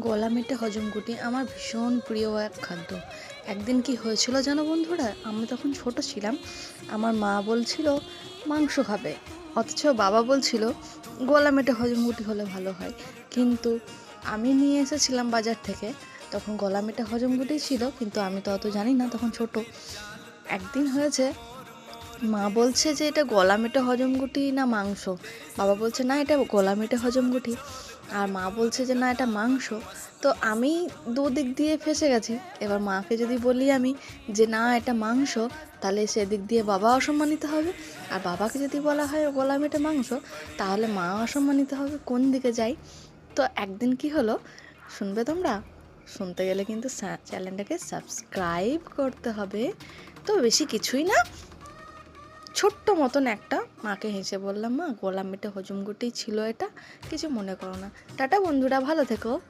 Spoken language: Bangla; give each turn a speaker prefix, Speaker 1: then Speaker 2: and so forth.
Speaker 1: গলা মেটে হজমগুটি আমার ভীষণ প্রিয় এক খাদ্য। একদিন কি হয়েছিল জানো বন্ধুরা? আমি তখন ছোট ছিলাম। আমার মা বলছিল, মাংস খাবে। অথচ বাবা বলছিল গলা মেটে হজমগুটি হলে ভালো হয়। কিন্তু আমি নিয়ে এসেছিলাম বাজার থেকে। তখন গলা মেটে হজমগুটি ছিল, কিন্তু আমি তো অত জানি না, তখন ছোট। একদিন হয়েছে মা বলছে যে এটা গলা মেটে হজমগুটি না মাংস? বাবা বলছে, না, এটা গলা মেটে হজমগুটি আর মা বলছে যে, না, এটা মাংস। তো আমি দুদিক দিয়ে ফেসে গেছি। এবার মাকে যদি বলি আমি যে, না, এটা মাংস, তাহলে সেদিক দিয়ে বাবা অসম্মানিত হবে। আর বাবাকে যদি বলা হয় গলা মেটে মাংস, তাহলে মা অসম্মানিত হবে। কোন দিকে যাই? তো একদিন কি হলো? শুনবে তোমরা? শুনতে গেলে কিন্তু চ্যানেলটাকে সাবস্ক্রাইব করতে হবে। তো বেশি কিছুই না। ছোট্ট মতন একটা মাকে হেসে বললাম, মা গোলাম মেটে হজমগুটি ছিল এটা, কিছু মনে করো না। টাটা বন্ধুরা, ভালো থেকো।